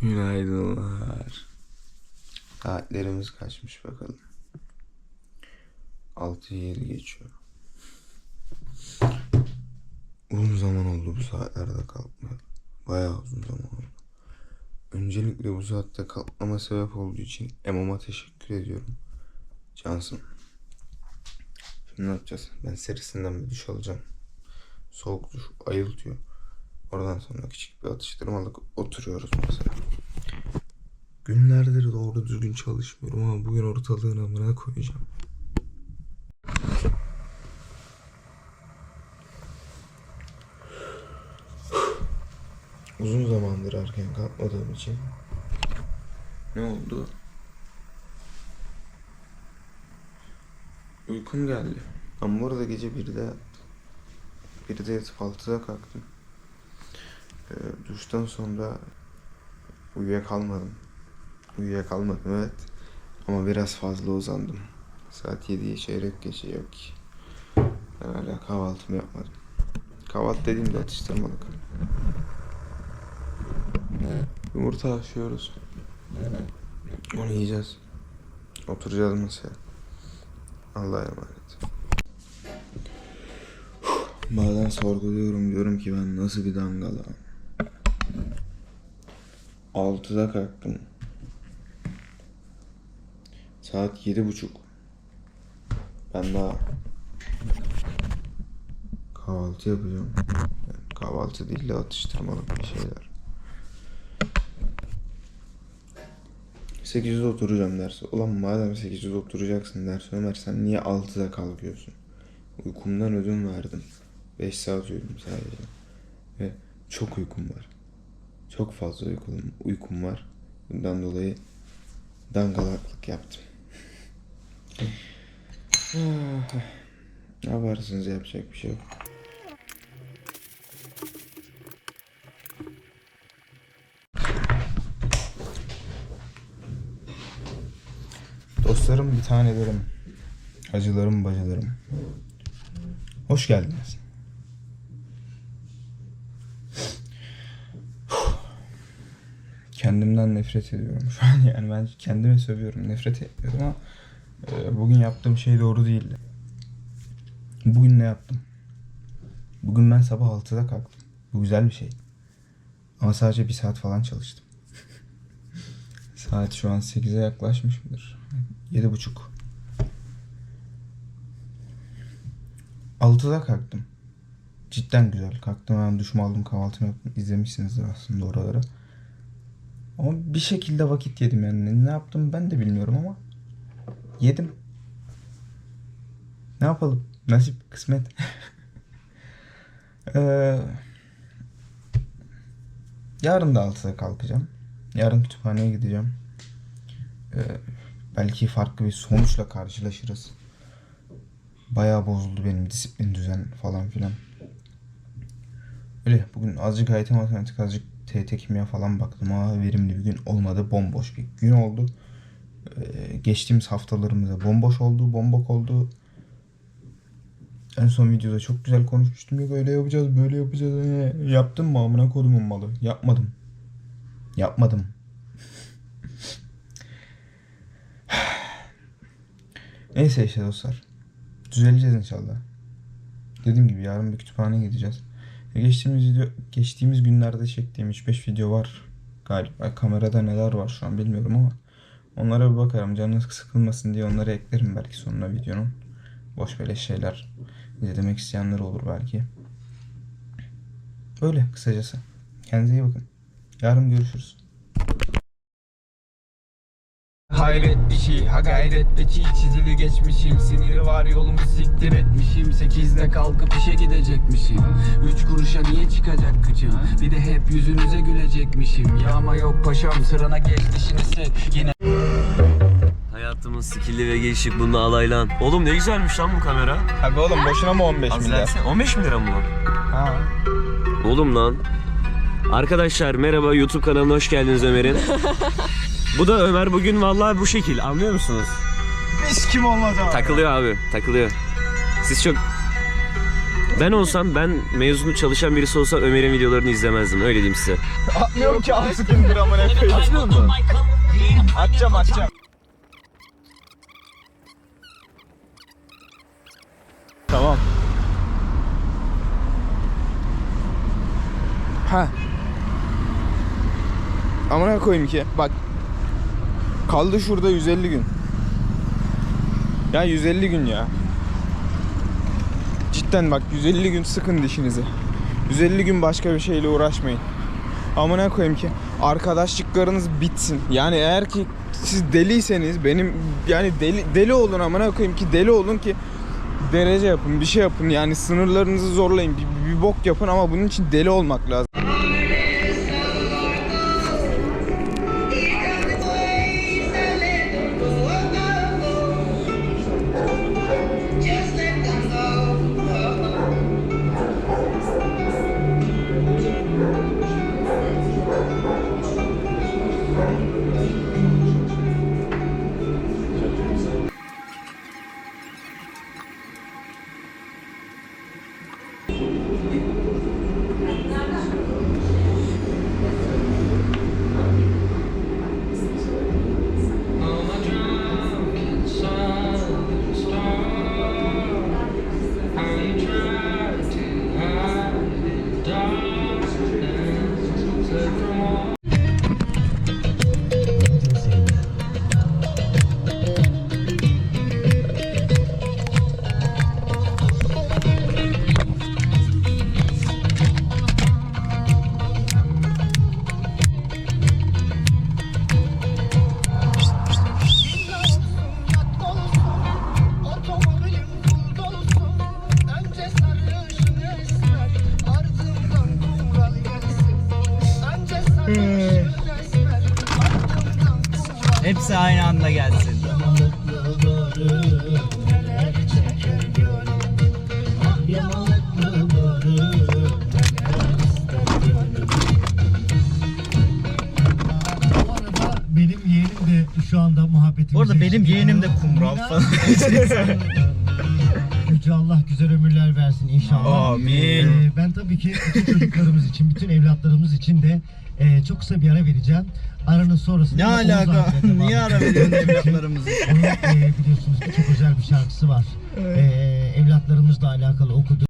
Günaydınlar. Saatlerimiz kaçmış bakalım. 6-7 geçiyor. Uzun zaman oldu bu saatlerde kalkmaya. Bayağı uzun zaman oldu. Öncelikle bu saatte kalkmama sebep olduğu için Emom'a teşekkür ediyorum. Cansın. Şimdi ne yapacağız? Ben serisinden bir duş alacağım. Soğuk duş ayıltıyor. Oradan sonra küçük bir atıştırmalık oturuyoruz mesela. Günlerdir doğru düzgün çalışmıyorum ama bugün ortalığın amına koyacağım. Uzun zamandır erken kalkmadığım için ne oldu? Uykum geldi. Ben bu arada gece 1'de yattım. 1'de yatıp 6'da kalktım. Ee, duştan sonra uyuyakalmadım. Uyuyakalmadım evet. Ama biraz fazla uzandım. Saat 7'ye çeyrek geçe yok ki. Hala kahvaltımı yapmadım. Kahvaltı dediğimde atıştırmalık. Yumurta haşlıyoruz. Onu yiyeceğiz. Oturacağız masaya. Allah'a emanet. Bazen sorguluyorum diyorum ki ben nasıl bir dangalağım. 6'da kalktım. Saat yedi buçuk. Ben daha kahvaltı yapacağım. Yani kahvaltı değil de atıştırmalık bir şeyler. 800 oturacağım derse. Ulan madem 800 oturacaksın ders Ömer sen niye 6'da kalkıyorsun? Uykumdan ödün verdim. 5 saat uyudum sadece. Ve çok uykum var. Çok fazla uykum, uykum var. Bundan dolayı dangalaklık yaptım. Ne yaparsınız yapacak bir şey yok. Dostlarım bir tanelerim. Acılarım bacılarım. Hoş geldiniz. Kendimden nefret ediyorum şu an yani ben kendime sövüyorum nefret etmiyorum ama bugün yaptığım şey doğru değildi. Bugün ne yaptım? Bugün ben sabah 6'da kalktım. Bu güzel bir şey. Ama sadece bir saat falan çalıştım. Saat şu an 8'e yaklaşmış mıdır? 7.30. 6'da kalktım. Cidden güzel. Kalktım hemen duşumu aldım kahvaltımı yaptım. İzlemişsinizdir aslında oraları. Ama bir şekilde vakit yedim yani. Ne yaptım ben de bilmiyorum ama yedim. Ne yapalım? Nasip, kısmet. Ee, yarın da 6'da kalkacağım. Yarın kütüphaneye gideceğim. Ee, belki farklı bir sonuçla karşılaşırız. Bayağı bozuldu benim disiplin düzen falan filan. Öyle bugün azıcık AYT matematik azıcık TYT kimya falan baktım ama verimli bir gün olmadı. Bomboş bir gün oldu. Ee, geçtiğimiz haftalarımızda bomboş oldu, bombok oldu. En son videoda çok güzel konuşmuştum ya böyle yapacağız, böyle yapacağız. Ee, yaptım mı amına kodumun malı? Yapmadım. Yapmadım. Neyse işte dostlar. Düzeleceğiz inşallah. Dediğim gibi yarın bir kütüphaneye gideceğiz. E, Geçtiğimiz video, geçtiğimiz günlerde çektiğim 3-5 video var. Galiba kamerada neler var şu an bilmiyorum ama onlara bir bakarım. Canınız sıkılmasın diye onları eklerim belki sonuna videonun. Boş böyle şeyler izlemek isteyenler olur belki. Böyle kısacası. Kendinize iyi bakın. Yarın görüşürüz. Hayret bir şey ha gayret de çiğ çizili geçmişim Siniri var yolumu siktir etmişim Sekizde kalkıp işe gidecekmişim Üç kuruşa niye çıkacak kıçım Bir de hep yüzünüze gülecekmişim Yağma yok paşam sırana geç dişini sık Yine Hayatımın skilli ve gelişik bununla alaylan. Oğlum ne güzelmiş lan bu kamera. Abi oğlum boşuna mı 15 Az versene. 15 bin lira mı bu? Ha. Oğlum lan. Arkadaşlar merhaba YouTube kanalına hoş geldiniz Ömer'in. bu da Ömer bugün vallahi bu şekil anlıyor musunuz? Biz kim olmaz abi. Takılıyor abi takılıyor. Siz çok Ben olsam ben mezunu çalışan birisi olsam Ömer'in videolarını izlemezdim öyle diyeyim size. Atmıyorum ki 6 gündür amına koyayım. Atacağım atacağım. Tamam. Ha. Amına koyayım ki bak. Kaldı şurada 150 gün. Ya 150 gün ya. Cidden bak 150 gün sıkın dişinizi. 150 gün başka bir şeyle uğraşmayın. Amına koyayım ki arkadaşlıklarınız bitsin. Yani eğer ki siz deliyseniz benim yani deli deli olun amına koyayım ki deli olun ki derece yapın, bir şey yapın. Yani sınırlarınızı zorlayın. Bir, bir bok yapın ama bunun için deli olmak lazım. Kumral Hepsi aynı anda gelsin. Ah yamalıklı börü Neler ister gönül Bu arada benim yeğenim de şu anda Yüce Allah güzel ömürler versin inşallah. Amin. Ee, ben tabii ki bütün çocuklarımız için, bütün evlatlarımız için de e, çok kısa bir ara vereceğim. Aranın sonrasında... Ne alaka? Niye ara veriyorsun evlatlarımızı? Onun e, biliyorsunuz ki çok özel bir şarkısı var. E, evlatlarımızla alakalı okudu.